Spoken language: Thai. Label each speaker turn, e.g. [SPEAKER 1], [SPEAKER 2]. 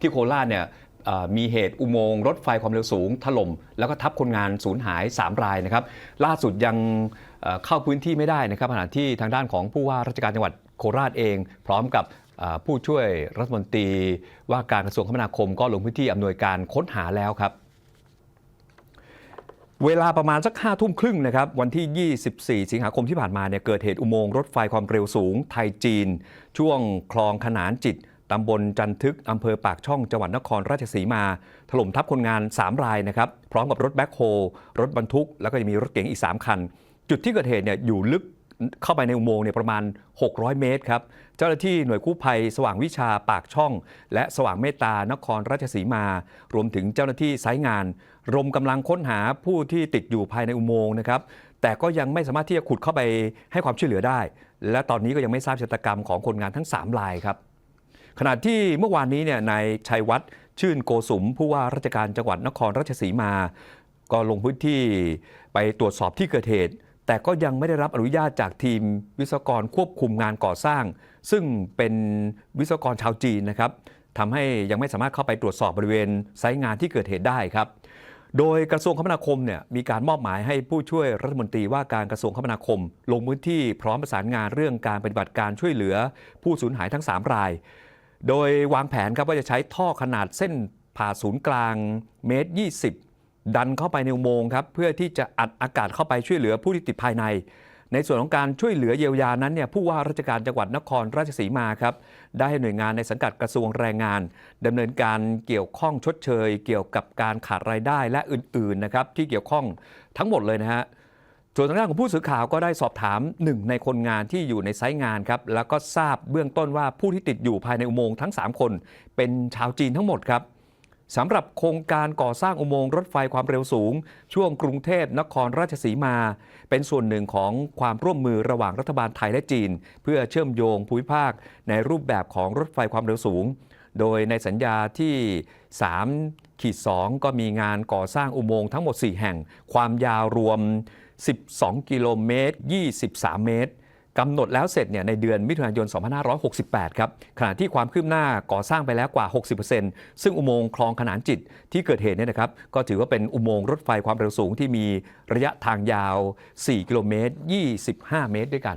[SPEAKER 1] ที่โคราชเนี่ยมีเหตุอุโมงค์รถไฟความเร็วสูงถล่มแล้วก็ทับคนงานสูญหาย 3 รายนะครับ ล่าสุดยังเข้าพื้นที่ไม่ได้นะครับขณะที่ทางด้านของผู้ว่าราชการจังหวัดโคราชเอง พร้อมกับผู้ช่วยรัฐมนตรีว่าการกระทรวงคมนาคมก็ลงพื้นที่อำนวยการค้นหาแล้วครับ เวลาประมาณสักห้าทุ่มครึ่งนะครับวันที่ 24 สิงหาคมที่ผ่านมาเนี่ยเกิดเหตุอุโมงค์รถไฟความเร็วสูงไทยจีน ช่วงคลองขนานจิต ตำบลจันทึกอำเภอปากช่องจังหวัดนครราชสีมา ถล่มทับคนงาน 3 รายนะครับ พร้อมกับรถแบ็คโฮรถบรรทุก แล้วก็จะมีรถเก๋งอีก 3 คัน จุดที่เกิดเหตุเนี่ยอยู่ลึกเข้าไปในอุโมงค์เนี่ยประมาณ 600 เมตรครับ เจ้าหน้าที่หน่วยกู้ภัย สว่างวิชาปากช่อง และสว่างเมตตานครราชสีมา รวมถึงเจ้าหน้าที่ไซต์งาน รมกำลังค้นหาผู้ที่ติดอยู่ภายในอุโมงค์นะครับ แต่ก็ยังไม่สามารถที่จะขุดเข้าไปให้ความช่วยเหลือได้ และตอนนี้ก็ยังไม่ทราบชะตากรรมของคนงานทั้ง 3 รายครับ ขณะที่เมื่อวานนี้เนี่ยนายชัยวัฒน์ชื่นโกสุมผู้ว่าราชการจังหวัดนครราชสีมา ก็ลงพื้นที่ไปตรวจสอบที่เกิดเหตุ แต่ก็ยังไม่ได้รับอนุญาตจากทีมวิศวกรควบคุมงานก่อสร้าง ซึ่งเป็นวิศวกรชาวจีนนะครับทำให้ยังไม่สามารถเข้าไปตรวจสอบบริเวณไซต์งานที่เกิดเหตุได้ครับโดยกระทรวงคมนาคมเนี่ยมีการมอบหมายให้ผู้ช่วยรัฐมนตรีว่าการกระทรวงคมนาคม ลงพื้นที่พร้อมประสานงานเรื่องการปฏิบัติการช่วยเหลือ ผู้สูญหายทั้ง 3 ราย โดยวางแผนครับว่าจะใช้ท่อขนาดเส้นผ่าศูนย์กลางเมตร 20 ดันเข้าไปในอุโมงค์ครับเพื่อที่จะอัดอากาศเข้าไปช่วยเหลือผู้ที่ติดภายใน ในส่วนของการช่วยเหลือเยียวยานั้นเนี่ยผู้ว่าราชการจังหวัดนครราชสีมาครับได้ให้หน่วยงานในสังกัดกระทรวงแรงงานดำเนินการเกี่ยวข้องชดเชย เกี่ยวกับการขาดรายได้และอื่นๆนะครับที่เกี่ยวข้องทั้งหมดเลยนะฮะ ส่วนทางด้านของผู้สื่อข่าวก็ได้สอบถามหนึ่งในคนงานที่อยู่ในไซต์งานครับแล้วก็ทราบเบื้องต้นว่าผู้ที่ติดอยู่ภายในอุโมงค์ทั้ง 3 คน เป็นชาวจีนทั้งหมดครับสำหรับโครงการก่อสร้างอุโมงค์รถไฟความเร็วสูง ช่วงกรุงเทพนครราชสีมา เป็นส่วนหนึ่งของความร่วมมือระหว่างรัฐบาลไทยและจีน เพื่อเชื่อมโยงภูมิภาคในรูปแบบของรถไฟความเร็วสูง โดยในสัญญาที่ 3 ขีด 2 ก็มีงานก่อสร้างอุโมงค์ทั้งหมด 4 แห่ง ความยาวรวม 12 กิโลเมตร 23 เมตรกำหนดแล้วเสร็จเนี่ยในเดือนมิถุนายน 2568 ครับ ขณะที่ความคืบหน้าก่อสร้างไปแล้วกว่า 60%ซึ่งอุโมงค์คลองขนานจิตที่เกิดเหตุเนี่ยนะครับ ก็ถือว่าเป็นอุโมงค์รถไฟความเร็วสูงที่มีระยะทางยาว 4 กิโลเมตร 25 เมตรด้วยกัน